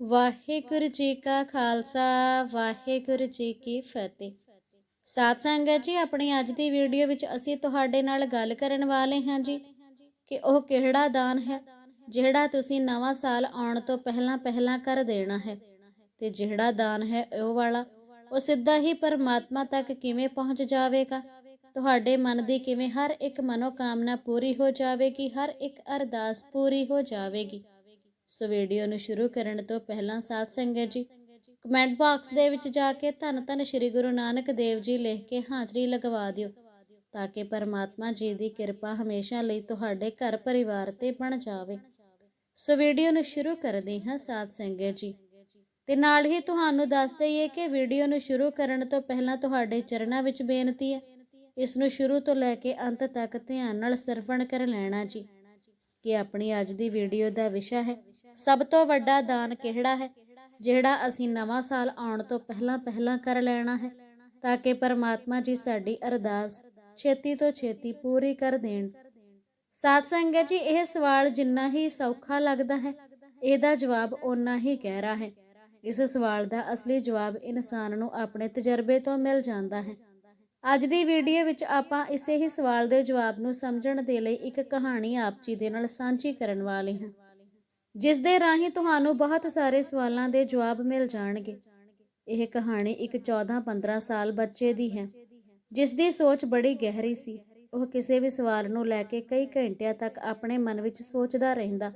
ਵਾਹਿਗੁਰੂ ਜੀ ਕਾ ਖਾਲਸਾ, ਵਾਹਿਗੁਰੂ ਜੀ ਕੀ ਫਤਿਹ। ਸਾਧ ਸੰਗਤ ਜੀ, ਆਪਣੀ ਅੱਜ ਦੀ ਵੀਡੀਓ ਵਿੱਚ ਅਸੀਂ ਤੁਹਾਡੇ ਨਾਲ ਗੱਲ ਕਰਨ ਵਾਲੇ ਹਾਂ ਜੀ ਕਿ ਉਹ ਕਿਹੜਾ ਦਾਨ ਹੈ, ਜਿਹੜਾ ਤੁਸੀਂ ਨਵਾਂ ਸਾਲ ਆਉਣ ਤੋਂ ਪਹਿਲਾਂ ਪਹਿਲਾਂ ਕਰ ਦੇਣਾ ਹੈ ਤੇ ਜਿਹੜਾ ਦਾਨ ਹੈ ਉਹ ਵਾਲਾ, ਉਹ ਸਿੱਧਾ ਹੀ ਪਰਮਾਤਮਾ ਤੱਕ ਕਿਵੇਂ ਪਹੁੰਚ ਜਾਵੇਗਾ? ਤੁਹਾਡੇ ਮਨ ਦੀ ਕਿਵੇਂ ਹਰ ਇੱਕ ਮਨੋਕਾਮਨਾ ਪੂਰੀ ਹੋ ਜਾਵੇਗੀ, ਹਰ ਇੱਕ ਅਰਦਾਸ ਪੂਰੀ ਹੋ ਜਾਵੇਗੀ? ਸੋ ਵੀਡੀਓ ਨੂੰ ਸ਼ੁਰੂ ਕਰਨ ਤੋਂ ਪਹਿਲਾਂ ਸਾਧ ਸੰਗਤ ਜੀ ਕਮੈਂਟ ਬਾਕਸ ਦੇ ਵਿੱਚ ਜਾ ਕੇ ਧੰਨ ਧੰਨ ਸ੍ਰੀ ਗੁਰੂ ਨਾਨਕ ਦੇਵ ਜੀ ਲਿਖ ਕੇ ਹਾਜ਼ਰੀ ਲਗਵਾ ਦਿਓ, ਤਾਂ ਕਿ ਪਰਮਾਤਮਾ ਜੀ ਦੀ ਕਿਰਪਾ ਹਮੇਸ਼ਾ ਲਈ ਤੁਹਾਡੇ ਘਰ ਪਰਿਵਾਰ ਤੇ ਬਣ ਜਾਵੇ। ਸੋ ਵੀਡੀਓ ਨੂੰ ਸ਼ੁਰੂ ਕਰਦੇ ਹਾਂ ਸਾਧ ਸੰਗਤ ਜੀ। ਤੇ ਨਾਲ ਹੀ ਤੁਹਾਨੂੰ ਦੱਸ ਦਈਏ ਕਿ ਵੀਡੀਓ ਨੂੰ ਸ਼ੁਰੂ ਕਰਨ ਤੋਂ ਪਹਿਲਾਂ ਤੁਹਾਡੇ ਚਰਨਾਂ ਵਿੱਚ ਬੇਨਤੀ ਹੈ, ਇਸ ਨੂੰ ਸ਼ੁਰੂ ਤੋਂ ਲੈ ਕੇ ਅੰਤ ਤੱਕ ਧਿਆਨ ਨਾਲ ਸਰਵਣ ਕਰ ਲੈਣਾ ਜੀ, ਕਿ ਆਪਣੀ ਅੱਜ ਦੀ ਵੀਡੀਓ ਦਾ ਵਿਸ਼ਾ ਹੈ। ਸਭ ਤੋਂ ਵੱਡਾ ਦਾਨ ਕਿਹੜਾ ਹੈ? ਜਿਹੜਾ ਅਸੀਂ ਨਵਾਂ ਸਾਲ ਆਉਣ ਤੋਂ ਪਹਿਲਾਂ ਪਹਿਲਾਂ ਕਰ ਲੈਣਾ ਹੈ, ਤਾਂ ਕਿ ਪਰਮਾਤਮਾ ਜੀ ਸਾਡੀ ਅਰਦਾਸ ਛੇਤੀ ਤੋਂ ਛੇਤੀ ਪੂਰੀ ਕਰ ਦੇਣ। ਸਾਧ ਸੰਗਤ ਜੀ, ਇਹ ਸਵਾਲ ਜਿੰਨਾ ਹੀ ਸੌਖਾ ਲੱਗਦਾ ਹੈ, ਇਹਦਾ ਜਵਾਬ ਓਨਾ ਹੀ ਗਹਿਰਾ ਹੈ। ਇਸ ਸਵਾਲ ਦਾ ਅਸਲੀ ਜਵਾਬ ਇਨਸਾਨ ਨੂੰ ਆਪਣੇ ਤਜਰਬੇ ਤੋਂ ਮਿਲ ਜਾਂਦਾ ਹੈ। ਅੱਜ ਦੀ ਵੀਡੀਓ ਵਿੱਚ ਆਪਾਂ ਇਸੇ ਹੀ ਸਵਾਲ ਦੇ ਜਵਾਬ ਨੂੰ ਸਮਝਣ ਦੇ ਲਈ ਇੱਕ ਕਹਾਣੀ ਆਪ ਜੀ ਦੇ ਨਾਲ ਸਾਂਝੀ ਕਰਨ ਵਾਲੇ ਹਾਂ। ਜਿਸ ਦੇ ਰਾਹੀਂ ਤੁਹਾਨੂੰ ਬਹੁਤ ਸਾਰੇ ਸਵਾਲਾਂ ਦੇ ਜਵਾਬ ਮਿਲ ਜਾਣਗੇ। ਇਹ ਕਹਾਣੀ ਇੱਕ 14-15 ਸਾਲ ਬੱਚੇ ਦੀ ਹੈ। ਜਿਸ ਦੀ ਸੋਚ ਬੜੀ ਗਹਿਰੀ ਸੀ। ਉਹ ਕਿਸੇ ਵੀ ਸਵਾਲ ਨੂੰ ਲੈ ਕੇ ਕਈ ਘੰਟਿਆਂ ਤੱਕ ਆਪਣੇ ਮਨ ਵਿੱਚ ਸੋਚਦਾ ਰਹਿੰਦਾ।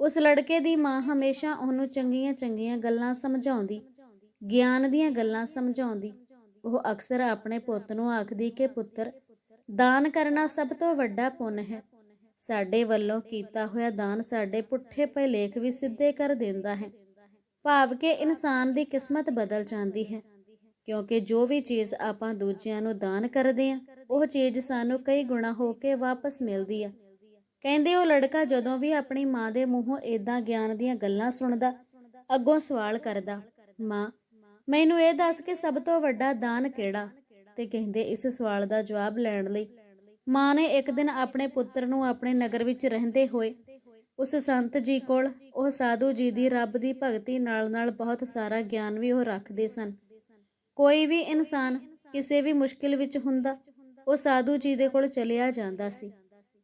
ਉਸ ਲੜਕੇ ਦੀ ਮਾਂ ਹਮੇਸ਼ਾ ਉਹਨੂੰ ਚੰਗੀਆਂ-ਚੰਗੀਆਂ ਗੱਲਾਂ ਸਮਝਾਉਂਦੀ, ਗਿਆਨ ਦੀਆਂ ਗੱਲਾਂ ਸਮਝਾਉਂਦੀ। ਉਹ ਅਕਸਰ ਆਪਣੇ ਪੁੱਤ ਨੂੰ ਆਖਦੀ ਕਿ, ਪੁੱਤਰ, ਦਾਨ ਕਰਨਾ ਸਭ ਤੋਂ ਵੱਡਾ ਪੁੰਨ ਹੈ। ਸਾਡੇ ਵੱਲੋਂ ਕੀਤਾ ਹੋਇਆ ਦਾਨ ਸਾਡੇ ਪੁੱਠੇ ਪਏ ਲੇਖ ਵੀ ਸਿੱਧੇ ਕਰ ਦਿੰਦਾ ਹੈ। ਭਾਵ ਕਿ ਇਨਸਾਨ ਦੀ ਕਿਸਮਤ ਬਦਲ ਜਾਂਦੀ ਹੈ। ਕਿਉਂਕਿ ਜੋ ਵੀ ਚੀਜ਼ ਆਪਾਂ ਦੂਜਿਆਂ ਨੂੰ ਦਾਨ ਕਰਦੇ ਹਾਂ, ਉਹ ਚੀਜ਼ ਸਾਨੂੰ ਕਈ ਗੁਣਾ ਹੋ ਕੇ ਵਾਪਸ ਮਿਲਦੀ ਹੈ ਕਹਿੰਦੇ ਉਹ ਲੜਕਾ ਜਦੋਂ ਵੀ ਆਪਣੀ ਮਾਂ ਦੇ ਮੂੰਹੋਂ ਏਦਾਂ ਗਿਆਨ ਦੀਆਂ ਗੱਲਾਂ ਸੁਣਦਾ, ਅੱਗੋਂ ਸਵਾਲ ਕਰਦਾ, ਮਾਂ, ਮੈਨੂੰ ਇਹ ਦੱਸ ਕਿ ਸਭ ਤੋਂ ਵੱਡਾ ਦਾਨ ਕਿਹੜਾ? ਤੇ ਕਹਿੰਦੇ ਇਸ ਸਵਾਲ ਦਾ ਜਵਾਬ ਲੈਣ ਲਈ ਮਾਂ ਨੇ ਇੱਕ ਦਿਨ ਆਪਣੇ ਪੁੱਤਰ ਨੂੰ ਆਪਣੇ ਨਗਰ ਵਿੱਚ ਰਹਿੰਦੇ ਹੋਏ ਉਸ ਸੰਤ ਜੀ ਕੋਲ, ਉਹ ਸਾਧੂ ਜੀ ਦੀ ਰੱਬ ਦੀ ਭਗਤੀ ਨਾਲ-ਨਾਲ ਬਹੁਤ ਸਾਰਾ ਗਿਆਨ ਵੀ ਉਹ ਰੱਖਦੇ ਸਨ। ਕੋਈ ਵੀ ਇਨਸਾਨ ਕਿਸੇ ਵੀ ਮੁਸ਼ਕਿਲ ਵਿੱਚ ਹੁੰਦਾ, ਉਹ ਸਾਧੂ ਜੀ ਦੇ ਕੋਲ ਚਲਿਆ ਜਾਂਦਾ ਸੀ।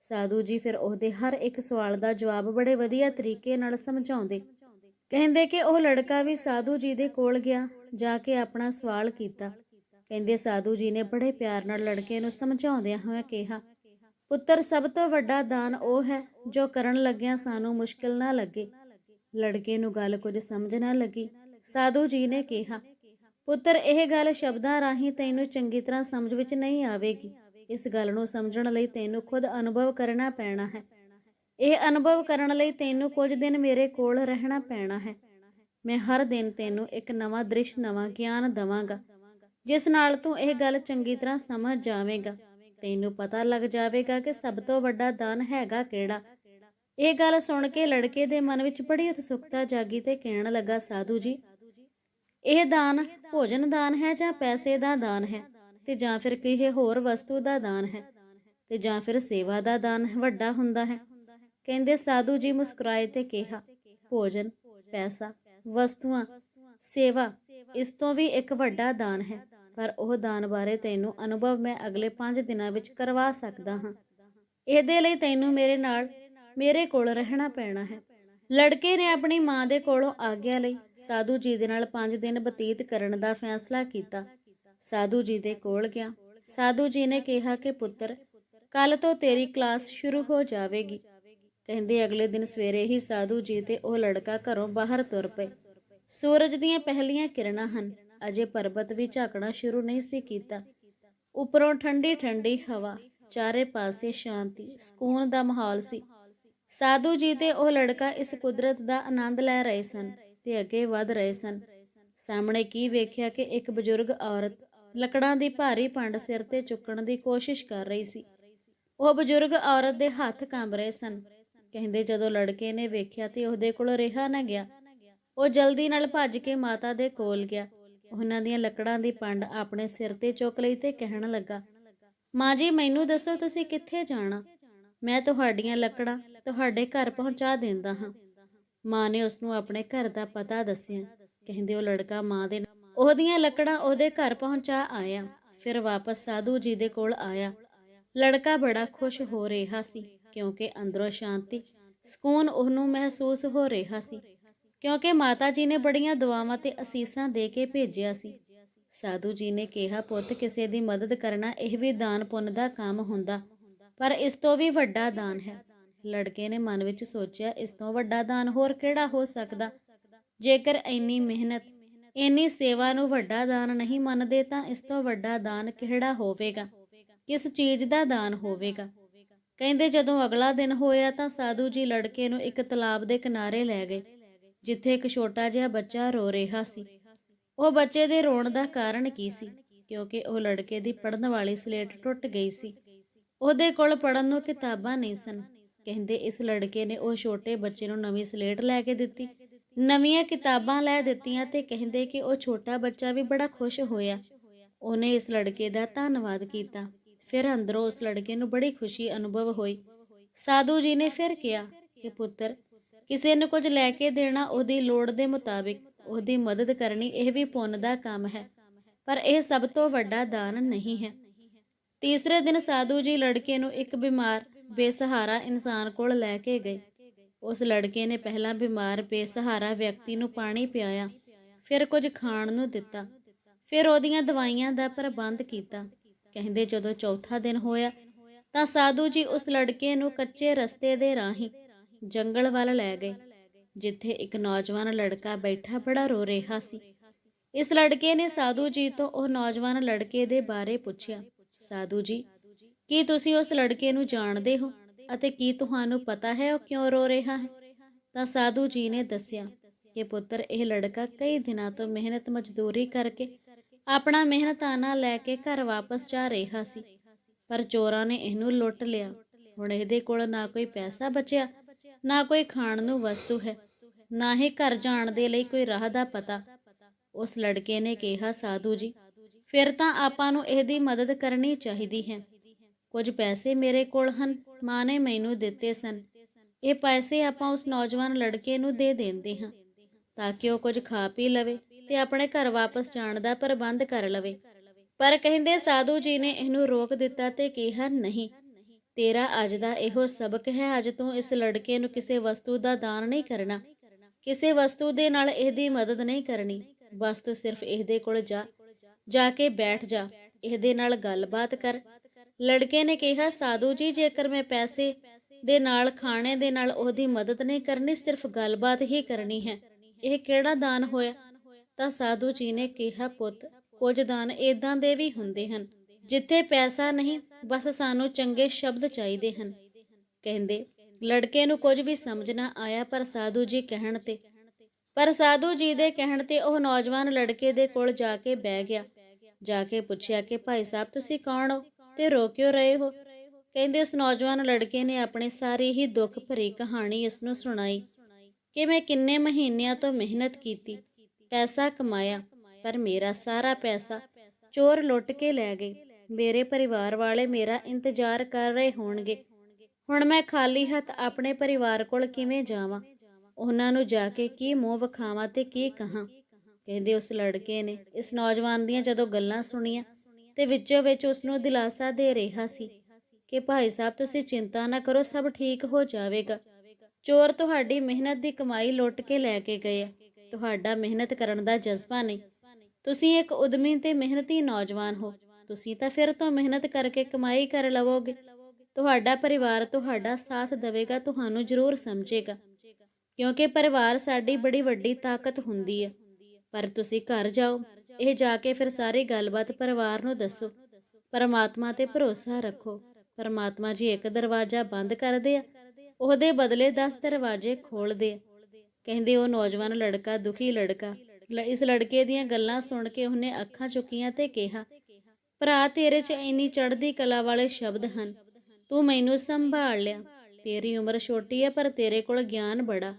ਸਾਧੂ ਜੀ ਫਿਰ ਉਹਦੇ ਹਰ ਇੱਕ ਸਵਾਲ ਦਾ ਜਵਾਬ ਬੜੇ ਵਧੀਆ ਤਰੀਕੇ ਨਾਲ ਸਮਝਾਉਂਦੇ। ਕਹਿੰਦੇ ਕਿ ਉਹ ਲੜਕਾ ਵੀ ਸਾਧੂ ਜੀ ਦੇ ਕੋਲ ਗਿਆ, ਜਾ ਕੇ ਆਪਣਾ ਸਵਾਲ ਕੀਤਾ। ਕਹਿੰਦੇ ਸਾਧੂ ਜੀ ਨੇ ਬੜੇ ਪਿਆਰ ਨਾਲ ਲੜਕੇ ਨੂੰ ਸਮਝਾਉਂਦਿਆਂ ਹੋਇਆ ਕਿਹਾ, ਪੁੱਤਰ, ਸਭ ਤੋਂ ਵੱਡਾ ਦਾਨ ਉਹ ਹੈ ਜੋ ਕਰਨ ਲੱਗਿਆਂ ਸਾਨੂੰ ਮੁਸ਼ਕਿਲ ਨਾ ਲੱਗੇ। ਲੜਕੇ ਨੂੰ ਗੱਲ ਕੁਝ ਸਮਝ ਨਾ ਲੱਗੀ। ਸਾਧੂ ਜੀ ਨੇ ਕਿਹਾ, ਪੁੱਤਰ, ਇਹ ਗੱਲ ਸ਼ਬਦਾਂ ਰਾਹੀਂ ਤੈਨੂੰ ਚੰਗੀ ਤਰ੍ਹਾਂ ਸਮਝ ਵਿੱਚ ਨਹੀਂ ਆਵੇਗੀ। ਇਸ ਗੱਲ ਨੂੰ ਸਮਝਣ ਲਈ ਤੈਨੂੰ ਖੁਦ ਅਨੁਭਵ ਕਰਨਾ ਪੈਣਾ ਹੈ। ਇਹ ਅਨੁਭਵ ਕਰਨ ਲਈ ਤੈਨੂੰ ਕੁਝ ਦਿਨ ਮੇਰੇ ਕੋਲ ਰਹਿਣਾ ਪੈਣਾ ਹੈ। ਮੈਂ ਹਰ ਦਿਨ ਤੈਨੂੰ ਇੱਕ ਨਵਾਂ ਦ੍ਰਿਸ਼, ਨਵਾਂ ਗਿਆਨ ਦਵਾਂਗਾ। ਜਿਸ ਨਾਲ ਤੂੰ ਇਹ ਗੱਲ ਚੰਗੀ ਤਰ੍ਹਾਂ ਸਮਝ ਜਾਵੇਂਗਾ। ਤੈਨੂੰ ਪਤਾ ਲੱਗ ਜਾਵੇਗਾ ਕਿ ਸਭ ਤੋਂ ਵੱਡਾ ਦਾਨ ਹੈਗਾ ਕਿਹੜਾ। ਇਹ ਗੱਲ ਸੁਣ ਕੇ ਲੜਕੇ ਦੇ ਮਨ ਵਿੱਚ ਬੜੀ ਉਤਸੁਕਤਾ ਜਾਗੀ ਤੇ ਕਹਿਣ ਲੱਗਾ, ਸਾਧੂ ਜੀ, ਇਹ ਦਾਨ ਭੋਜਨ ਦਾਨ ਹੈ ਜਾਂ ਪੈਸੇ ਦਾ ਦਾਨ ਹੈ? ਤੇ ਜਾਂ ਫਿਰ ਕਿਸੇ ਹੋਰ ਵਸਤੂ ਦਾ ਦਾਨ ਹੈ? ਤੇ ਜਾਂ ਫਿਰ ਸੇਵਾ ਦਾ ਦਾਨ ਵੱਡਾ ਹੁੰਦਾ ਹੈ? ਕਹਿੰਦੇ ਸਾਧੂ ਜੀ ਮੁਸਕਰਾਏ ਤੇ ਕਿਹਾ, ਭੋਜਨ, ਪੈਸਾ, ਵਸਤੂਆਂ, ਸੇਵਾ, ਇਸ ਤੋਂ ਵੀ ਇੱਕ ਵੱਡਾ ਦਾਨ ਹੈ। ਪਰ ਉਹ ਦਾਨ ਬਾਰੇ ਤੈਨੂੰ ਅਨੁਭਵ ਮੈਂ ਅਗਲੇ 5 ਦਿਨਾਂ ਵਿੱਚ ਕਰਵਾ ਸਕਦਾ ਹਾਂ। ਇਹਦੇ ਲਈ ਤੈਨੂੰ ਮੇਰੇ ਨਾਲ ਮੇਰੇ ਕੋਲ ਰਹਿਣਾ ਪੈਣਾ ਹੈ। ਲੜਕੇ ਨੇ ਆਪਣੀ ਮਾਂ ਦੇ ਕੋਲੋਂ ਆਗਿਆ ਲਈ ਸਾਧੂ ਜੀ ਦੇ ਨਾਲ 5 ਦਿਨ ਬਤੀਤ ਕਰਨ ਦਾ ਫੈਸਲਾ ਕੀਤਾ। ਸਾਧੂ ਜੀ ਦੇ ਕੋਲ ਗਿਆ। ਸਾਧੂ ਜੀ ਨੇ ਕਿਹਾ ਕਿ, ਪੁੱਤਰ ਕੱਲ ਤੋਂ ਤੇਰੀ ਕਲਾਸ ਸ਼ੁਰੂ ਹੋ ਜਾਵੇਗੀ। ਕਹਿੰਦੇ ਅਗਲੇ ਦਿਨ ਸਵੇਰੇ ਹੀ ਸਾਧੂ ਜੀ ਤੇ ਉਹ ਲੜਕਾ ਘਰੋਂ ਬਾਹਰ ਤੁਰ ਪਏ। ਸੂਰਜ ਦੀਆਂ ਪਹਿਲੀਆਂ ਕਿਰਨਾਂ ਹਨ। ਅਜੇ ਪਰਬਤ ਵੀ ਝਾਕਣਾ ਸ਼ੁਰੂ ਨਹੀਂ ਸੀ ਕੀਤਾ। ਉੱਪਰੋਂ ਠੰਡੀ ਠੰਡੀ ਹਵਾ, ਚਾਰੇ ਪਾਸੇ ਸ਼ਾਂਤੀ, ਸਕੂਨ ਦਾ ਮਾਹੌਲ ਸੀ। ਸਾਧੂ ਜੀ ਤੇ ਉਹ ਲੜਕਾ ਇਸ ਕੁਦਰਤ ਦਾ ਆਨੰਦ ਲੈ ਰਹੇ ਸਨ ਤੇ ਅੱਗੇ ਵਧ ਰਹੇ ਸਨ। ਸਾਹਮਣੇ ਕੀ ਵੇਖਿਆ ਕਿ ਇੱਕ ਬਜ਼ੁਰਗ ਔਰਤ ਲੱਕੜਾਂ ਦੀ ਭਾਰੀ ਪੰਡ ਸਿਰ ਤੇ ਚੁੱਕਣ ਦੀ ਕੋਸ਼ਿਸ਼ ਕਰ ਰਹੀ ਸੀ। ਉਹ ਬਜ਼ੁਰਗ ਔਰਤ ਦੇ ਹੱਥ ਕੰਬ ਰਹੇ ਸਨ। ਕਹਿੰਦੇ ਜਦੋਂ ਲੜਕੇ ਨੇ ਵੇਖਿਆ ਤੇ ਉਹਦੇ ਕੋਲ ਰਿਹਾ ਨਾ ਗਿਆ, ਉਹ ਜਲਦੀ ਨਾਲ ਭੱਜ ਕੇ ਮਾਤਾ ਦੇ ਕੋਲ ਗਿਆ। ਉਹਨਾਂ ਦੀਆਂ ਲੱਕੜਾਂ ਦੀ ਪੰਡ ਆਪਣੇ ਸਿਰ ਤੇ ਚੁੱਕ ਲਈ ਤੇ ਕਹਿਣ ਲੱਗਾ, ਮਾਂ ਜੀ, ਮੈਨੂੰ ਦੱਸੋ ਤੁਸੀਂ ਕਿੱਥੇ ਜਾਣਾ? ਮੈਂ ਤੁਹਾਡੀਆਂ ਲੱਕੜਾਂ ਤੁਹਾਡੇ ਘਰ ਪਹੁੰਚਾ ਦਿੰਦਾ ਹਾਂ। ਮਾਂ ਨੇ ਉਸ ਨੂੰ ਆਪਣੇ ਘਰ ਦਾ ਪਤਾ ਦੱਸਿਆ। ਕਹਿੰਦੇ ਉਹ ਲੜਕਾ ਮਾਂ ਦੇ ਉਹਦੀਆਂ ਲੱਕੜਾਂ ਉਹਦੇ ਘਰ ਪਹੁੰਚਾ ਆਇਆ। ਫਿਰ ਵਾਪਸ ਸਾਧੂ ਜੀ ਦੇ ਕੋਲ ਆਇਆ। ਲੜਕਾ ਬੜਾ ਖੁਸ਼ ਹੋ ਰਿਹਾ ਸੀ ਕਿਉਂਕਿ ਅੰਦਰੋਂ ਸ਼ਾਂਤੀ, ਸਕੂਨ ਉਹਨੂੰ ਮਹਿਸੂਸ ਹੋ ਰਿਹਾ ਸੀ। ਕਿਉਂਕਿ ਮਾਤਾ ਜੀ ਨੇ ਬੜੀਆਂ ਦੁਆਵਾਂ ਤੇ ਅਸੀਸਾਂ ਦੇ ਕੇ ਭੇਜਿਆ ਸੀ। ਸਾਧੂ ਜੀ ਨੇ ਕਿਹਾ, ਪੁੱਤ, ਕਿਸੇ ਦੀ ਮਦਦ ਕਰਨਾ ਇਹ ਵੀ ਦਾਨ ਪੁੰਨ ਦਾ ਕੰਮ ਹੁੰਦਾ, ਪਰ ਇਸ ਤੋਂ ਵੀ ਵੱਡਾ ਦਾਨ ਹੈ। ਲੜਕੇ ਨੇ ਮਨ ਵਿੱਚ ਸੋਚਿਆ, ਇਸ ਤੋਂ ਵੱਡਾ ਦਾਨ ਹੋਰ ਕਿਹੜਾ ਹੋ ਸਕਦਾ? ਜੇਕਰ ਇੰਨੀ ਮਿਹਨਤ, ਇੰਨੀ ਸੇਵਾ ਨੂੰ ਵੱਡਾ ਦਾਨ ਨਹੀਂ ਮੰਨਦੇ, ਤਾਂ ਇਸ ਤੋਂ ਵੱਡਾ ਦਾਨ ਕਿਹੜਾ ਹੋਵੇਗਾ? ਕਿਸ ਚੀਜ਼ ਦਾ ਦਾਨ ਹੋਵੇਗਾ? ਕਹਿੰਦੇ, ਜਦੋਂ ਅਗਲਾ ਦਿਨ ਹੋਇਆ ਤਾਂ ਸਾਧੂ ਜੀ ਲੜਕੇ ਨੂੰ ਇੱਕ ਤਲਾਬ ਦੇ ਕਿਨਾਰੇ ਲੈ ਗਏ। ਜਿੱਥੇ ਇੱਕ ਛੋਟਾ ਜਿਹਾ ਬੱਚਾ ਰੋ ਰਿਹਾ ਸੀ। ਉਹ ਬੱਚੇ ਦੇ ਰੋਣ ਦਾ ਕਾਰਨ ਕੀ ਸੀ? ਕਿਉਂਕਿ ਉਹ ਲੜਕੇ ਦੀ ਪੜਨ ਵਾਲੀ ਸਲੇਟ ਟੁੱਟ ਗਈ ਸੀ। ਉਹਦੇ ਕੋਲ ਪੜਨ ਨੂੰ ਕਿਤਾਬਾਂ ਨਹੀਂ ਸਨ। ਕਹਿੰਦੇ ਇਸ ਲੜਕੇ ਨੇ ਉਹ ਛੋਟੇ ਬੱਚੇ ਨੂੰ ਨਵੀਂ ਸਲੇਟ ਲੈ ਕੇ ਦਿੱਤੀ। ਨਵੀਆਂ ਕਿਤਾਬਾਂ ਲੈ ਦਿੱਤੀਆਂ ਤੇ ਕਹਿੰਦੇ ਕਿ ਉਹ ਛੋਟਾ ਬੱਚਾ ਵੀ ਬੜਾ ਖੁਸ਼ ਹੋਇਆ। ਉਹਨੇ ਇਸ ਲੜਕੇ ਦਾ ਧੰਨਵਾਦ ਕੀਤਾ। ਫਿਰ ਅੰਦਰੋਂ ਉਸ ਲੜਕੇ ਨੂੰ ਬੜੀ ਖੁਸ਼ੀ ਅਨੁਭਵ ਹੋਈ। ਸਾਧੂ ਜੀ ਨੇ ਫਿਰ ਕਿਹਾ ਕਿ ਪੁੱਤਰ ਕਿਸੇ ਨੂੰ ਕੁਝ ਲੈ ਕੇ ਦੇਣਾ ਉਹਦੀ ਲੋੜ ਦੇ ਮੁਤਾਬਿਕ ਉਹਦੀ ਮਦਦ ਕਰਨੀ ਇਹ ਵੀ ਪੁੰਨ ਦਾ ਕੰਮ ਹੈ। ਪਰ ਇਹ ਸਭ ਤੋਂ ਵੱਡਾ ਦਾਨ ਨਹੀਂ ਹੈ। ਤੀਸਰੇ ਦਿਨ ਸਾਧੂ ਜੀ ਲੜਕੇ ਨੂੰ ਇੱਕ ਬਿਮਾਰ, ਬੇਸਹਾਰਾ ਇਨਸਾਨ ਕੋਲ ਲੈ ਕੇ ਗਏ। ਉਸ ਲੜਕੇ ਨੇ ਪਹਿਲਾਂ ਬਿਮਾਰ, ਬੇਸਹਾਰਾ ਵਿਅਕਤੀ ਨੂੰ ਪਾਣੀ ਪਿਆਇਆ, ਫਿਰ ਕੁਝ ਖਾਣ ਨੂੰ ਦਿੱਤਾ, ਫਿਰ ਉਹਦੀਆਂ ਦਵਾਈਆਂ ਦਾ ਪ੍ਰਬੰਧ ਕੀਤਾ। ਕਹਿੰਦੇ ਜਦੋਂ ਚੌਥਾ ਦਿਨ ਹੋਇਆ ਤਾਂ ਸਾਧੂ ਜੀ ਉਸ ਲੜਕੇ ਨੂੰ ਕੱਚੇ ਰਸਤੇ ਦੇ ਰਾਹੀਂ ਜੰਗਲ ਵੱਲ ਲੈ ਗਏ, ਜਿੱਥੇ ਇੱਕ ਨੌਜਵਾਨ ਲੜਕਾ ਬੈਠਾ ਬੜਾ ਰੋ ਰਿਹਾ ਸੀ। ਇਸ ਲੜਕੇ ਨੇ ਸਾਧੂ ਜੀ ਤੋਂ ਉਹ ਨੌਜਵਾਨ ਲੜਕੇ ਦੇ ਬਾਰੇ ਪੁੱਛਿਆ, ਸਾਧੂ ਜੀ, ਕੀ ਤੁਸੀਂ ਉਸ ਲੜਕੇ ਨੂੰ ਜਾਣਦੇ ਹੋ ਅਤੇ ਕੀ ਤੁਹਾਨੂੰ ਪਤਾ ਹੈ ਉਹ ਕਿਉਂ ਰੋ ਰਿਹਾ ਹੈ? ਤਾਂ ਸਾਧੂ ਜੀ ਨੇ ਦੱਸਿਆ ਕਿ ਪੁੱਤਰ ਇਹ ਲੜਕਾ ਕਈ ਦਿਨਾਂ ਤੋਂ ਮਿਹਨਤ ਮਜ਼ਦੂਰੀ ਕਰਕੇ ਆਪਣਾ ਮਿਹਨਤਾਨਾ ਲੈ ਕੇ ਘਰ ਵਾਪਸ ਜਾ ਰਿਹਾ ਸੀ, ਪਰ ਚੋਰਾਂ ਨੇ ਇਹਨੂੰ ਲੁੱਟ ਲਿਆ। ਹੁਣ ਇਹਦੇ ਕੋਲ ਨਾ ਕੋਈ ਪੈਸਾ ਬਚਿਆ ਨਾ ਕੋਈ ਖਾਣ ਨੂੰ ਵਸਤੂ ਹੈ, ਨਾ ਹੀ ਘਰ ਜਾਣ ਦੇ ਲਈ ਕੋਈ ਰਾਹ ਦਾ ਪਤਾ। ਉਸ ਲੜਕੇ ਨੇ ਕਿਹਾ, ਸਾਧੂ ਜੀ, ਫਿਰ ਤਾਂ ਆਪਾਂ ਨੂੰ ਇਹਦੀ ਮਦਦ ਕਰਨੀ ਚਾਹੀਦੀ ਹੈ। ਕੁਝ ਪੈਸੇ ਮੇਰੇ ਕੋਲ ਹਨ, ਮਾਂ ਨੇ ਮੈਨੂੰ ਦਿੱਤੇ ਸਨ। ਇਹ ਪੈਸੇ ਆਪਾਂ ਉਸ ਨੌਜਵਾਨ ਲੜਕੇ ਨੂੰ ਦੇ ਦਿੰਦੇ ਹਾਂ, ਤਾਂ ਕਿ ਉਹ ਕੁਝ ਖਾ ਪੀ ਲਵੇ ਤੇ ਆਪਣੇ ਘਰ ਵਾਪਸ ਜਾਣ ਦਾ ਪ੍ਰਬੰਧ ਕਰ ਲਵੇ। ਪਰ ਕਹਿੰਦੇ, ਸਾਧੂ ਜੀ ਨੇ ਇਹਨੂੰ ਰੋਕ ਦਿੱਤਾ ਤੇ ਕਿਹਾ, ਨਹੀਂ ਤੇਰਾ ਅੱਜ ਦਾ ਇਹੋ ਸਬਕ ਹੈ, ਅੱਜ ਤੂੰ ਇਸ ਲੜਕੇ ਨੂੰ ਕਿਸੇ ਵਸਤੂ ਦਾ ਦਾਨ ਨਹੀਂ ਕਰਨਾ। ਕਿਸੇ ਵਸਤੂ ਦੇ ਨਾਲ ਇਹਦੀ ਮਦਦ ਨਹੀਂ ਕਰਨੀ। ਬਸ ਤੂੰ ਸਿਰਫ ਇਹਦੇ ਕੋਲ ਜਾ। ਜਾ ਕੇ ਬੈਠ ਜਾ। ਇਹਦੇ ਨਾਲ ਗੱਲਬਾਤ ਕਰ। ਲੜਕੇ ਨੇ ਕਿਹਾ, ਸਾਧੂ ਜੀ, ਜੇਕਰ ਮੈਂ ਪੈਸੇ ਦੇ ਨਾਲ, ਖਾਣੇ ਦੇ ਨਾਲ ਉਹਦੀ ਮਦਦ ਨਹੀਂ ਕਰਨੀ, ਸਿਰਫ ਗੱਲਬਾਤ ਹੀ ਕਰਨੀ ਹੈ। ਇਹ ਕਿਹੜਾ ਦਾਨ ਹੋਇਆ? ਤਾਂ ਸਾਧੂ ਜੀ ਨੇ ਕਿਹਾ, ਪੁੱਤ, ਕੁਝ ਦਾਨ ਇਦਾਂ ਦੇ ਵੀ ਹੁੰਦੇ ਹਨ। ਜਿੱਥੇ ਪੈਸਾ ਨਹੀਂ, ਬਸ ਸਾਨੂੰ ਚੰਗੇ ਸ਼ਬਦ ਚਾਹੀਦੇ ਹਨ। ਕਹਿੰਦੇ, ਲੜਕੇ ਨੂੰ ਕੁਝ ਵੀ ਸਮਝ ਨਾ ਆਇਆ ਪਰ ਸਾਧੂ ਜੀ ਕਹਿਣ ਤੇ। ਪਰ ਸਾਧੂ ਜੀ ਦੇ ਕਹਿਣ ਤੇ ਉਹ ਨੌਜਵਾਨ ਲੜਕੇ ਦੇ ਕੋਲ ਜਾ ਕੇ ਬਹਿ ਗਿਆ। ਜਾ ਕੇ ਪੁੱਛਿਆ ਕਿ, ਭਾਈ ਸਾਹਿਬ, ਤੁਸੀਂ ਕੌਣ ਹੋ ਤੇ ਰੋ ਕਿਉਂ ਰਹੇ ਹੋ? ਕਹਿੰਦੇ, ਉਸ ਨੌਜਵਾਨ ਲੜਕੇ ਨੇ ਆਪਣੇ ਸਾਰੀ ਹੀ ਦੁੱਖ ਭਰੀ ਕਹਾਣੀ ਇਸ ਨੂੰ ਸੁਣਾਈ ਕਿ ਮੈਂ ਕਿੰਨੇ ਮਹੀਨਿਆਂ ਤੋਂ ਮਿਹਨਤ ਕੀਤੀ, ਪੈਸਾ ਕਮਾਇਆ, ਪਰ ਮੇਰਾ ਸਾਰਾ ਪੈਸਾ ਚੋਰ ਲੁੱਟ ਕੇ ਲੈ ਗਏ। ਮੇਰੇ ਪਰਿਵਾਰ ਵਾਲੇ ਮੇਰਾ ਇੰਤਜ਼ਾਰ ਕਰ ਰਹੇ ਹੋਣਗੇ। ਹੁਣ ਮੈਂ ਖਾਲੀ ਹੱਥ ਆਪਣੇ ਪਰਿਵਾਰ ਕੋਲ ਕਿਵੇਂ ਜਾਵਾਂ? ਉਹਨਾਂ ਨੂੰ ਜਾ ਕੇ ਕੀ ਮੂੰਹ ਵਿਖਾਵਾਂ ਤੇ ਕੀ ਕਹਾਂ? ਕਹਿੰਦੇ ਉਸ ਲੜਕੇ ਨੇ ਇਸ ਨੌਜਵਾਨ ਦੀਆਂ ਜਦੋਂ ਗੱਲਾਂ ਸੁਣੀਆਂ ਤੇ ਵਿੱਚੋਂ ਵਿੱਚ ਉਸ ਨੂੰ ਦਿਲਾਸਾ ਦੇ ਰਿਹਾ ਸੀ ਕਿ ਭਾਈ ਸਾਹਿਬ ਤੁਸੀਂ ਚਿੰਤਾ ਨਾ ਕਰੋ, ਸਭ ਠੀਕ ਹੋ ਜਾਵੇਗਾ। ਚੋਰ ਤੁਹਾਡੀ ਮਿਹਨਤ ਦੀ ਕਮਾਈ ਲੁੱਟ ਕੇ ਲੈ ਕੇ ਗਏ ਤੁਹਾਡਾ ਮਿਹਨਤ ਕਰਨ ਦਾ ਜਜ਼ਬਾ ਨਹੀਂ। ਤੁਸੀਂ ਇੱਕ ਉਦਮੀ ਤੇ ਮਿਹਨਤੀ ਨੌਜਵਾਨ ਹੋ। ਤੁਸੀਂ ਤਾਂ ਫਿਰ ਤੋਂ ਮਿਹਨਤ ਕਰਕੇ ਕਮਾਈ ਕਰ ਲਵੋਗੇ। ਤੁਹਾਡਾ ਪਰਿਵਾਰ ਤੁਹਾਡਾ ਸਾਥ ਦੇਵੇਗਾ, ਤੁਹਾਨੂੰ ਜ਼ਰੂਰ ਸਮਝੇਗਾ। ਕਿਉਂਕਿ ਪਰਿਵਾਰ ਸਾਡੀ ਬੜੀ ਵੱਡੀ ਤਾਕਤ ਹੁੰਦੀ ਹੈ। ਪਰ ਤੁਸੀਂ ਘਰ ਜਾਓ, ਇਹ ਜਾ ਕੇ ਫਿਰ ਸਾਰੀ ਗੱਲਬਾਤ ਪਰਿਵਾਰ ਨੂੰ ਦੱਸੋ। ਪਰਮਾਤਮਾ ਤੇ ਭਰੋਸਾ ਰੱਖੋ। ਪਰਮਾਤਮਾ ਜੀ ਇੱਕ ਦਰਵਾਜ਼ਾ ਬੰਦ ਕਰਦੇ ਆ। ਉਹਦੇ ਬਦਲੇ 10 ਦਰਵਾਜ਼ੇ ਖੋਲਦੇ ਆ। ਕਹਿੰਦੇ ਉਹ ਨੌਜਵਾਨ ਲੜਕਾ, ਦੁਖੀ ਲੜਕਾ। ਇਸ ਲੜਕੇ ਦੀਆਂ ਗੱਲਾਂ ਸੁਣ ਕੇ ਉਹਨੇ ਅੱਖਾਂ ਚੁੱਕੀਆਂ ਤੇ ਕਿਹਾ ਭਰਾ ਤੇਰੇ 'ਚ ਇੰਨੀ ਚੜ੍ਹਦੀ ਕਲਾ ਵਾਲੇ ਸ਼ਬਦ ਹਨ। ਤੂੰ ਮੈਨੂੰ ਸੰਭਾਲ ਲਿਆ। ਤੇਰੀ ਉਮਰ ਛੋਟੀ ਹੈ ਪਰ ਤੇਰੇ ਕੋਲ ਗਿਆਨ ਬੜਾ।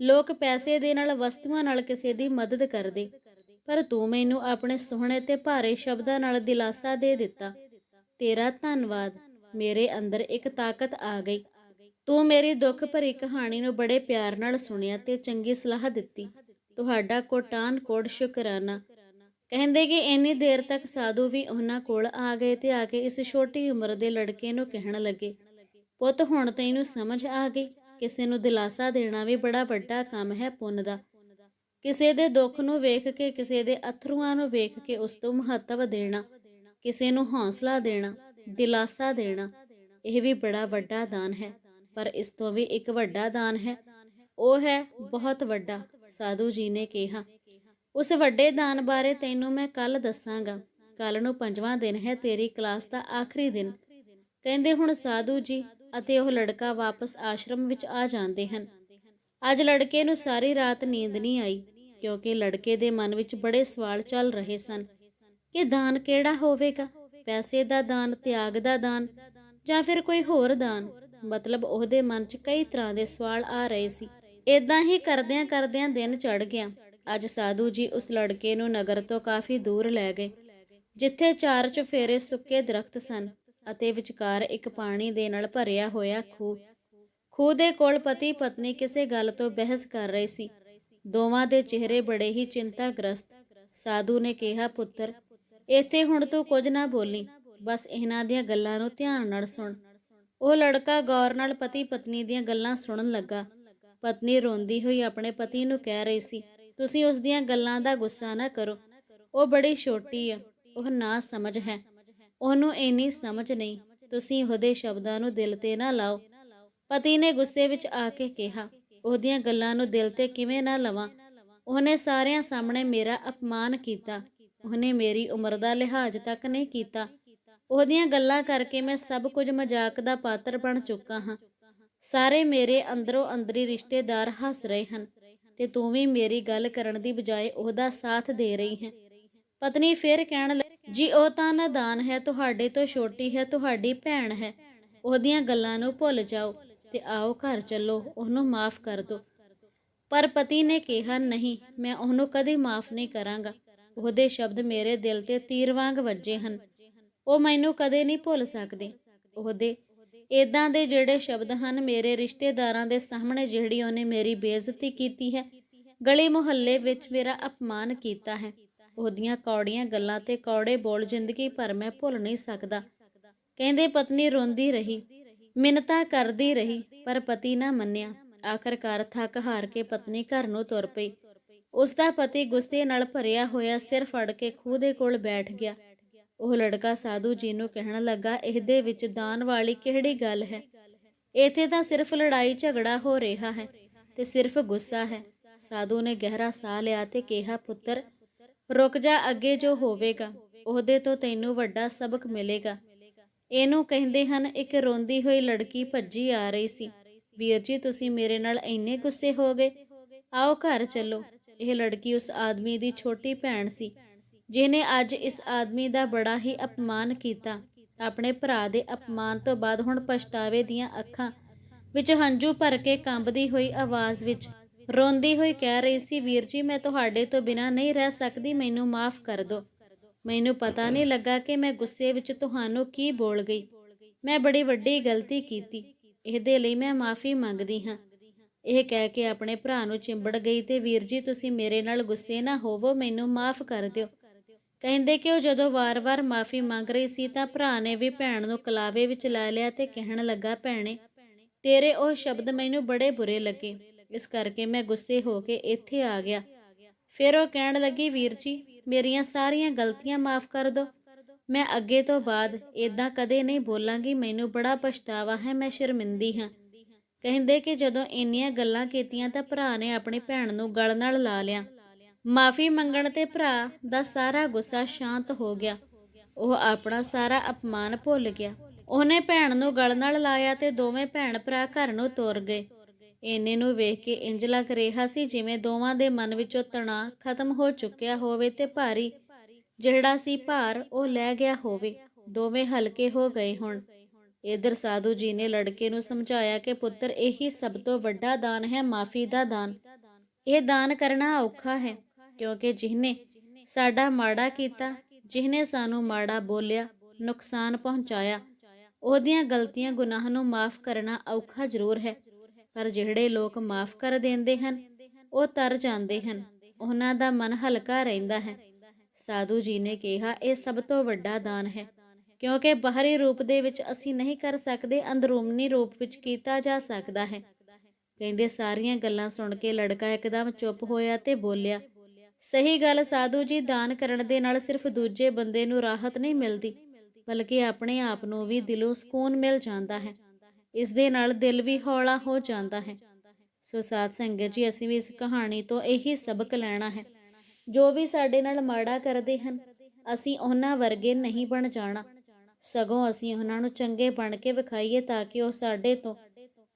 ਲੋਕ ਪੈਸੇ ਦੇ ਨਾਲ ਵਸਤੂਆਂ ਨਾਲ ਕਿਸੇ ਦੀ ਮਦਦ ਕਰਦੇ, ਪਰ ਤੂੰ ਮੈਨੂੰ ਆਪਣੇ ਸੋਹਣੇ ਤੇ ਭਾਰੇ ਸ਼ਬਦਾਂ ਨਾਲ ਦਿਲਾਸਾ ਦੇ ਦਿੱਤਾ। ਤੇਰਾ ਧੰਨਵਾਦ। ਮੇਰੇ ਅੰਦਰ ਇੱਕ ਤਾਕਤ ਆ ਗਈ। ਤੂੰ ਮੇਰੀ ਦੁੱਖ ਭਰੀ ਕਹਾਣੀ ਨੂੰ ਬੜੇ ਪਿਆਰ ਨਾਲ ਸੁਣਿਆ ਤੇ ਚੰਗੀ ਸਲਾਹ ਦਿੱਤੀ। ਤੁਹਾਡਾ ਕੋਟਾਨ ਕੋਟ ਸ਼ੁਕਰਾਨਾ। ਕਹਿੰਦੇ ਕਿ ਇੰਨੀ ਦੇਰ ਤੱਕ ਸਾਧੂ ਵੀ ਉਹਨਾਂ ਕੋਲ ਆ ਗਏ ਤੇ ਆ ਕੇ ਇਸ ਛੋਟੀ ਉਮਰ ਦੇ ਲੜਕੇ ਨੂੰ ਕਹਿਣ ਲੱਗੇ। ਪੁੱਤ, ਹੁਣ ਤੈਨੂੰ ਸਮਝ ਆ ਗਈ। ਕਿਸੇ ਨੂੰ ਦਿਲਾਸਾ ਦੇਣਾ ਵੀ ਬੜਾ ਵੱਡਾ ਕੰਮ ਹੈ ਪੁੰਨ ਦਾ। ਕਿਸੇ ਦੇ ਦੁੱਖ ਨੂੰ ਵੇਖ ਕੇ, ਕਿਸੇ ਦੇ ਅਥਰੂਆਂ ਨੂੰ ਵੇਖ ਕੇ ਉਸ ਤੋਂ ਮਹੱਤਵ ਦੇਣਾ, ਕਿਸੇ ਨੂੰ ਹੌਸਲਾ ਦੇਣਾ, ਦਿਲਾਸਾ ਦੇਣਾ, ਇਹ ਵੀ ਬੜਾ ਵੱਡਾ ਦਾਨ ਹੈ। ਪਰ ਇਸ ਤੋਂ ਵੀ ਇੱਕ ਵੱਡਾ ਦਾਨ ਹੈ। ਉਹ ਹੈ ਬਹੁਤ ਵੱਡਾ, ਸਾਧੂ ਜੀ ਨੇ ਕਿਹਾ। ਉਸ ਵੱਡੇ ਦਾਨ ਬਾਰੇ ਤੈਨੂੰ ਮੈਂ ਕੱਲ ਦੱਸਾਂਗਾ। ਕੱਲ ਨੂੰ ਪੰਜਵਾਂ ਦਿਨ ਹੈ ਤੇਰੀ ਕਲਾਸ ਦਾ ਆਖਰੀ ਦਿਨ। ਕਹਿੰਦੇ ਹੁਣ ਸਾਧੂ ਜੀ ਅਤੇ ਉਹ ਲੜਕਾ ਵਾਪਸ ਆਸ਼ਰਮ ਵਿੱਚ ਆ ਜਾਂਦੇ ਹਨ। ਅੱਜ ਲੜਕੇ ਨੂੰ ਸਾਰੀ ਰਾਤ ਨੀਂਦ ਨਹੀਂ ਆਈ, ਕਿਉਂਕਿ ਲੜਕੇ ਦੇ ਮਨ ਵਿੱਚ ਬੜੇ ਸਵਾਲ ਚੱਲ ਰਹੇ ਸਨ ਕਿ ਦਾਨ ਕਿਹੜਾ ਹੋਵੇਗਾ? ਪੈਸੇ ਦਾ ਦਾਨ, ਤਿਆਗ ਦਾ ਦਾਨ ਜਾਂ ਫਿਰ ਕੋਈ ਹੋਰ ਦਾਨ? ਮਤਲਬ ਉਹਦੇ ਮਨ 'ਚ ਕਈ ਤਰ੍ਹਾਂ ਦੇ ਸਵਾਲ ਆ ਰਹੇ ਸੀ। ਇਦਾਂ ਹੀ ਕਰਦਿਆਂ ਕਰਦਿਆਂ ਦਿਨ ਚੜ ਗਿਆ। ਅੱਜ ਸਾਧੂ ਜੀ ਉਸ ਲੜਕੇ ਨੂੰ ਨਗਰ ਤੋਂ ਕਾਫੀ ਦੂਰ ਲੈ ਗਏ, ਜਿੱਥੇ ਚਾਰ ਚੁਫੇਰੇ ਸੁੱਕੇ ਦਰਖਤ ਸਨ ਅਤੇ ਵਿਚਕਾਰ ਇੱਕ ਪਾਣੀ ਦੇ ਨਾਲ ਭਰਿਆ ਹੋਇਆ ਖੂਹ। ਖੂਹ ਦੇ ਕੋਲ ਪਤੀ ਪਤਨੀ ਕਿਸੇ ਗੱਲ ਤੋਂ ਬਹਿਸ ਕਰ ਰਹੇ ਸੀ। ਦੋਵਾਂ ਦੇ ਚਿਹਰੇ ਬੜੇ ਹੀ ਚਿੰਤਾਗ੍ਰਸਤ। ਸਾਧੂ ਨੇ ਕਿਹਾ, ਪੁੱਤਰ, ਇੱਥੇ ਹੁਣ ਤੂੰ ਕੁਝ ਨਾ ਬੋਲੀ, ਬਸ ਇਹਨਾਂ ਦੀਆਂ ਗੱਲਾਂ ਨੂੰ ਧਿਆਨ ਨਾਲ ਸੁਣ। ਉਹ ਲੜਕਾ ਗੌਰ ਨਾਲ ਪਤੀ ਪਤਨੀ ਦੀਆਂ ਗੱਲਾਂ ਸੁਣਨ ਲੱਗਾ। ਪਤਨੀ ਰੋਂਦੀ ਹੋਈ ਆਪਣੇ ਪਤੀ ਨੂੰ ਕਹਿ ਰਹੀ ਸੀ ਤੁਸੀਂ ਉਸ ਦੀਆਂ ਗੱਲਾਂ ਦਾ ਗੁੱਸਾ ਨਾ ਕਰੋ। ਉਹ ਬੜੀ ਛੋਟੀ ਆ, ਉਹ ਨਾ ਸਮਝ ਹੈ। ਉਹਨੂੰ ਇੰਨੀ ਸਮਝ ਨਹੀਂ, ਤੁਸੀਂ ਉਹਦੇ ਸ਼ਬਦਾਂ ਨੂੰ ਦਿਲ ਤੇ ਨਾ ਲਾਓ। ਪਤੀ ਨੇ ਗੁੱਸੇ ਵਿੱਚ ਆ ਕੇ ਕਿਹਾ, ਉਹਦੀਆਂ ਗੱਲਾਂ ਨੂੰ ਦਿਲ ਤੇ ਕਿਵੇਂ ਨਾ ਲਵਾਂ? ਉਹਨੇ ਸਾਰਿਆਂ ਸਾਹਮਣੇ ਮੇਰਾ ਅਪਮਾਨ ਕੀਤਾ। ਉਹਨੇ ਮੇਰੀ ਉਮਰ ਦਾ ਲਿਹਾਜ਼ ਤੱਕ ਨਹੀਂ ਕੀਤਾ। ਉਹਦੀਆਂ ਗੱਲਾਂ ਕਰਕੇ ਮੈਂ ਸਭ ਕੁਝ ਮਜ਼ਾਕ ਦਾ ਪਾਤਰ ਬਣ ਚੁੱਕਾ ਹਾਂ। ਸਾਰੇ ਮੇਰੇ ਅੰਦਰੋਂ ਅੰਦਰੀ ਰਿਸ਼ਤੇਦਾਰ ਹੱਸ ਰਹੇ ਹਨ। ਤੇ ਤੂੰ ਵੀ ਮੇਰੀ ਗੱਲ ਕਰਨ ਦੀ ਬਜਾਏ ਉਹਦਾ ਸਾਥ ਦੇ ਰਹੀ ਹੈ। ਪਤਨੀ ਫਿਰ ਕਹਿਣ ਲੱਗੀ, ਜੀ, ਉਹ ਤਾਂ ਨਾਦਾਨ ਹੈ, ਤੁਹਾਡੇ ਤੋਂ ਛੋਟੀ ਹੈ, ਤੁਹਾਡੀ ਭੈਣ ਹੈ। ਉਹਦੀਆਂ ਗੱਲਾਂ ਨੂੰ ਭੁੱਲ ਜਾਓ ਤੇ ਆਓ ਘਰ ਚੱਲੋ, ਉਹਨੂੰ ਮਾਫ ਕਰ ਦਿਓ। ਪਰ ਪਤੀ ਨੇ ਕਿਹਾ, ਨਹੀਂ, ਮੈਂ ਉਹਨੂੰ ਕਦੇ ਮਾਫ ਨਹੀਂ ਕਰਾਂਗਾ। ਉਹਦੇ ਸ਼ਬਦ ਮੇਰੇ ਦਿਲ ਤੇ ਤੀਰ ਵਾਂਗ ਵੱਜੇ ਹਨ। ਉਹ ਮੈਨੂੰ ਕਦੇ ਨਹੀਂ ਭੁੱਲ ਸਕਦੇ। ਉਹਦੇ ਇਦਾਂ ਦੇ ਜਿਹੜੇ ਸ਼ਬਦ ਹਨ ਮੇਰੇ ਰਿਸ਼ਤੇਦਾਰਾਂ ਦੇ ਸਾਹਮਣੇ ਜਿਹੜੀ ਉਹਨੇ ਮੇਰੀ ਬੇਇੱਜ਼ਤੀ ਕੀਤੀ ਹੈ, ਗਲੀ ਮੁਹੱਲੇ ਵਿੱਚ ਮੇਰਾ ਅਪਮਾਨ ਕੀਤਾ ਹੈ। ਉਹਦੀਆਂ ਕੌੜੀਆਂ ਗੱਲਾਂ ਤੇ ਕੌੜੇ ਬੋਲ ਜ਼ਿੰਦਗੀ ਭਰ ਮੈਂ ਭੁੱਲ ਨਹੀਂ ਸਕਦਾ। ਕਹਿੰਦੇ ਪਤਨੀ ਰੋਂਦੀ ਰਹੀ, ਮਿੰਨਤਾਂ ਕਰਦੀ ਰਹੀ, ਪਰ ਪਤੀ ਨਾ ਮੰਨਿਆ। ਆਖਰਕਾਰ ਥੱਕ ਹਾਰ ਕੇ ਪਤਨੀ ਘਰ ਨੂੰ ਤੁਰ ਪਈ। ਉਸ ਦਾ ਪਤੀ ਗੁੱਸੇ ਨਾਲ ਭਰਿਆ ਹੋਇਆ ਸਿਰ ਫੜ ਕੇ ਖੂਹ ਦੇ ਕੋਲ ਬੈਠ ਗਿਆ। ਉਹ ਲੜਕਾ ਸਾਧੂ ਜੀ ਨੂੰ ਕਹਿਣ ਲੱਗਾ, ਇਹਦੇ ਵਿੱਚ ਦਾਨ ਵਾਲੀ ਕਿਹੜੀ ਗੱਲ ਹੈ? ਇੱਥੇ ਤਾਂ ਸਿਰਫ ਲੜਾਈ ਝਗੜਾ ਹੋ ਰਿਹਾ ਹੈ ਤੇ ਸਿਰਫ ਗੁੱਸਾ ਹੈ। ਸਾਧੂ ਨੇ ਗਹਿਰਾ ਸਾਹ ਲਿਆ ਤੇ ਕਿਹਾ, ਪੁੱਤਰ, ਰੁਕ ਜਾ, ਅੱਗੇ ਜੋ ਹੋਵੇਗਾ, ਉਹਦੇ ਤੋਂ ਤੈਨੂੰ ਵੱਡਾ ਸਬਕ ਮਿਲੇਗਾ। ਇਹਨੂੰ ਕਹਿੰਦੇ ਹਨ, ਇੱਕ ਰੋਂਦੀ ਹੋਈ ਲੜਕੀ ਭੱਜੀ ਆ ਰਹੀ ਸੀ। ਵੀਰ ਜੀ, ਤੁਸੀਂ ਮੇਰੇ ਨਾਲ ਇੰਨੇ ਗੁੱਸੇ ਹੋ ਗਏ। ਆਓ ਘਰ ਚੱਲੋ। ਇਹ ਲੜਕੀ ਉਸ ਆਦਮੀ ਦੀ ਛੋਟੀ ਭੈਣ ਸੀ। ਜਿਹਨੇ ਅੱਜ ਇਸ ਆਦਮੀ ਦਾ ਬੜਾ ਹੀ ਅਪਮਾਨ ਕੀਤਾ। ਆਪਣੇ ਭਰਾ ਦੇ ਅਪਮਾਨ ਤੋਂ ਬਾਅਦ ਹੁਣ ਪਛਤਾਵੇ ਦੀਆਂ ਅੱਖਾਂ ਵਿੱਚ ਹੰਝੂ ਭਰ ਕੇ ਕੰਬਦੀ ਹੋਈ ਆਵਾਜ਼ ਵਿੱਚ ਰੋਂਦੀ ਹੋਈ ਕਹਿ ਰਹੀ ਸੀ, ਵੀਰ ਜੀ, ਮੈਂ ਤੁਹਾਡੇ ਤੋਂ ਬਿਨਾ ਨਹੀਂ ਰਹਿ ਸਕਦੀ, ਮੈਨੂੰ ਮਾਫ ਕਰ ਦਿਓ। ਮੈਨੂੰ ਪਤਾ ਨਹੀਂ ਲੱਗਾ ਕਿ ਮੈਂ ਗੁੱਸੇ ਵਿੱਚ ਤੁਹਾਨੂੰ ਕੀ ਬੋਲ ਗਈ। ਮੈਂ ਬੜੀ ਵੱਡੀ ਗਲਤੀ ਕੀਤੀ। ਇਹਦੇ ਲਈ ਮੈਂ ਮਾਫੀ ਮੰਗਦੀ ਹਾਂ। ਇਹ ਕਹਿ ਕੇ ਆਪਣੇ ਭਰਾ ਨੂੰ ਚਿੰਬੜ ਗਈ ਤੇ, ਵੀਰ ਜੀ, ਤੁਸੀਂ ਮੇਰੇ ਨਾਲ ਗੁੱਸੇ ਨਾ ਹੋਵੋ, ਮੈਨੂੰ ਮਾਫ ਕਰ ਦਿਓ। ਕਹਿੰਦੇ ਕਿ ਉਹ ਜਦੋਂ ਵਾਰ-ਵਾਰ ਮਾਫੀ ਮੰਗ ਰਹੀ ਸੀ ਤਾਂ ਭਰਾ ਨੇ ਵੀ ਭੈਣ ਨੂੰ ਕਲਾਵੇ ਵਿੱਚ ਲੈ ਲਿਆ ਤੇ ਕਹਿਣ ਲੱਗਾ, ਭੈਣੇ, ਤੇਰੇ ਉਹ ਸ਼ਬਦ ਮੈਨੂੰ ਬੜੇ ਬੁਰੇ ਲੱਗੇ। ਇਸ ਕਰਕੇ ਮੈਂ ਗੁੱਸੇ ਹੋ ਕੇ ਇੱਥੇ ਆ ਗਿਆ। ਫਿਰ ਉਹ ਕਹਿਣ ਲੱਗੀ, ਵੀਰ ਜੀ, ਮੇਰੀਆਂ ਸਾਰੀਆਂ ਗਲਤੀਆਂ ਮਾਫ ਕਰ ਦਿਓ ਮੈਂ ਅੱਗੇ ਤੋਂ ਬਾਅਦ ਇਦਾਂ ਕਦੇ ਨਹੀਂ ਬੋਲਾਂਗੀ। ਮੈਨੂੰ ਬੜਾ ਪਛਤਾਵਾ ਹੈ, ਮੈਂ ਸ਼ਰਮਿੰਦੀ ਹਾਂ। ਕਹਿੰਦੇ ਕਿ ਜਦੋਂ ਇੰਨੀਆਂ ਗੱਲਾਂ ਕੀਤੀਆਂ ਤਾਂ ਭਰਾ ਨੇ ਆਪਣੀ ਭੈਣ ਨੂੰ ਗਲ ਨਾਲ ਲਾ ਲਿਆ। ਮਾਫੀ ਮੰਗਣ ਤੇ ਭਰਾ ਦਾ ਸਾਰਾ ਗੁੱਸਾ ਸ਼ਾਂਤ ਹੋ ਗਿਆ। ਉਹ ਆਪਣਾ ਸਾਰਾ ਅਪਮਾਨ ਭੁੱਲ ਗਿਆ। ਉਹਨੇ ਭੈਣ ਨੂੰ ਗਲ ਨਾਲ ਲਾਇਆ ਤੇ ਦੋਵੇਂ ਭੈਣ ਭਰਾ ਘਰ ਨੂੰ ਤੁਰ ਗਏ। ਇੰਨੇ ਨੂੰ ਵੇਖ ਕੇ ਇੰਜ ਲੱਗ ਰਿਹਾ ਸੀ ਜਿਵੇਂ ਦੋਵਾਂ ਦੇ ਮਨ ਵਿੱਚੋਂ ਤਣਾਅ ਖਤਮ ਹੋ ਚੁੱਕਿਆ ਹੋਵੇ ਤੇ ਭਾਰੀ ਜਿਹੜਾ ਸੀ ਭਾਰ ਉਹ ਲੈ ਗਿਆ ਹੋਵੇ। ਦੋਵੇਂ ਹਲਕੇ ਹੋ ਗਏ ਹੁਣ। ਇਧਰ ਸਾਧੂ ਜੀ ਨੇ ਲੜਕੇ ਨੂੰ ਸਮਝਾਇਆ ਕਿ ਪੁੱਤਰ ਇਹੀ ਸਭ ਤੋਂ ਵੱਡਾ ਦਾਨ ਹੈ, ਮਾਫੀ ਦਾ ਦਾਨ। ਇਹ ਦਾਨ ਕਰਨਾ ਔਖਾ ਹੈ। ਕਿਉਂਕਿ ਜਿਹਨੇ ਸਾਡਾ ਮਾੜਾ ਕੀਤਾ ਜਿਹਨੇ ਸਾਨੂੰ ਮਾੜਾ ਬੋਲਿਆ, ਨੁਕਸਾਨ ਪਹੁੰਚਾਇਆ, ਉਹਦੀਆਂ ਗਲਤੀਆਂ ਗੁਨਾਹ ਨੂੰ ਮਾਫ ਕਰਨਾ ਔਖਾ ਜ਼ਰੂਰ ਹੈ। ਪਰ ਜਿਹੜੇ ਲੋਕ ਮਾਫ ਕਰ ਦਿੰਦੇ ਹਨ, ਉਹ ਤਰ ਜਾਂਦੇ ਹਨ, ਉਹਨਾਂ ਦਾ ਮਨ ਹਲਕਾ ਰਹਿੰਦਾ ਹੈ। ਸਾਧੂ ਜੀ ਨੇ ਕਿਹਾ, ਇਹ ਸਭ ਤੋਂ ਵੱਡਾ ਦਾਨ ਹੈ, ਕਿਉਂਕਿ ਬਾਹਰੀ ਰੂਪ ਦੇ ਵਿੱਚ ਅਸੀਂ ਨਹੀਂ ਕਰ ਸਕਦੇ, ਅੰਦਰੂਨੀ ਰੂਪ ਵਿੱਚ ਕੀਤਾ ਜਾ ਸਕਦਾ ਹੈ। ਕਹਿੰਦੇ ਸਾਰੀਆਂ ਗੱਲਾਂ ਸੁਣ ਕੇ ਲੜਕਾ ਇੱਕਦਮ ਚੁੱਪ ਹੋਇਆ ਤੇ ਬੋਲਿਆ ਸਹੀ ਗੱਲ ਸਾਧੂ ਜੀ, ਦਾਨ ਕਰਨ ਦੇ ਨਾਲ ਸਿਰਫ ਦੂਜੇ ਬੰਦੇ ਨੂੰ ਰਾਹਤ ਨਹੀਂ ਮਿਲਦੀ, ਬਲਕਿ ਆਪਣੇ ਆਪ ਨੂੰ ਵੀ ਦਿਲੋਂ ਸਕੂਨ ਮਿਲ ਜਾਂਦਾ ਹੈ। ਇਸ ਦੇ ਨਾਲ ਦਿਲ ਵੀ ਹੌਲਾ ਹੋ ਜਾਂਦਾ ਹੈ। ਸੋ ਸਾਧ ਸੰਗਤ ਜੀ, ਅਸੀਂ ਵੀ ਇਸ ਕਹਾਣੀ ਤੋਂ ਇਹੀ ਸਬਕ ਲੈਣਾ ਹੈ। ਜੋ ਵੀ ਸਾਡੇ ਨਾਲ ਮਾੜਾ ਕਰਦੇ ਹਨ, ਅਸੀਂ ਉਹਨਾਂ ਵਰਗੇ ਨਹੀਂ ਬਣ ਜਾਣਾ। ਸਗੋਂ ਅਸੀਂ ਉਹਨਾਂ ਨੂੰ ਚੰਗੇ ਬਣ ਕੇ ਵਿਖਾਈਏ ਤਾਂ ਕਿ ਉਹ ਸਾਡੇ ਤੋਂ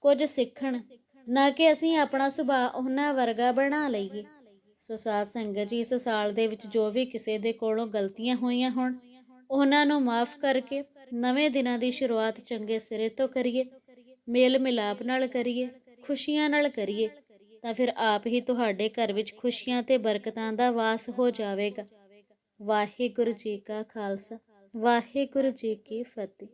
ਕੁਝ ਸਿੱਖਣ, ਨਾ ਕਿ ਅਸੀਂ ਆਪਣਾ ਸੁਭਾਅ ਉਹਨਾਂ ਵਰਗਾ ਬਣਾ ਲਈਏ। ਸੋ ਸਾਧ ਸੰਗਤ ਜੀ, ਇਸ ਸਾਲ ਦੇ ਵਿੱਚ ਜੋ ਵੀ ਕਿਸੇ ਦੇ ਕੋਲੋਂ ਗਲਤੀਆਂ ਹੋਈਆਂ ਹੋਣ, ਉਹਨਾਂ ਨੂੰ ਮਾਫ ਕਰਕੇ ਨਵੇਂ ਦਿਨਾਂ ਦੀ ਸ਼ੁਰੂਆਤ ਚੰਗੇ ਸਿਰੇ ਤੋਂ ਕਰੀਏ, ਮੇਲ ਮਿਲਾਪ ਨਾਲ ਕਰੀਏ, ਖੁਸ਼ੀਆਂ ਨਾਲ ਕਰੀਏ, ਤਾਂ ਫਿਰ ਆਪ ਹੀ ਤੁਹਾਡੇ ਘਰ ਵਿੱਚ ਖੁਸ਼ੀਆਂ ਤੇ ਬਰਕਤਾਂ ਦਾ ਵਾਸ ਹੋ ਜਾਵੇਗਾ। ਵਾਹਿਗੁਰੂ ਜੀ ਕਾ ਖਾਲਸਾ, ਵਾਹਿਗੁਰੂ ਜੀ ਕੀ ਫਤਿਹ।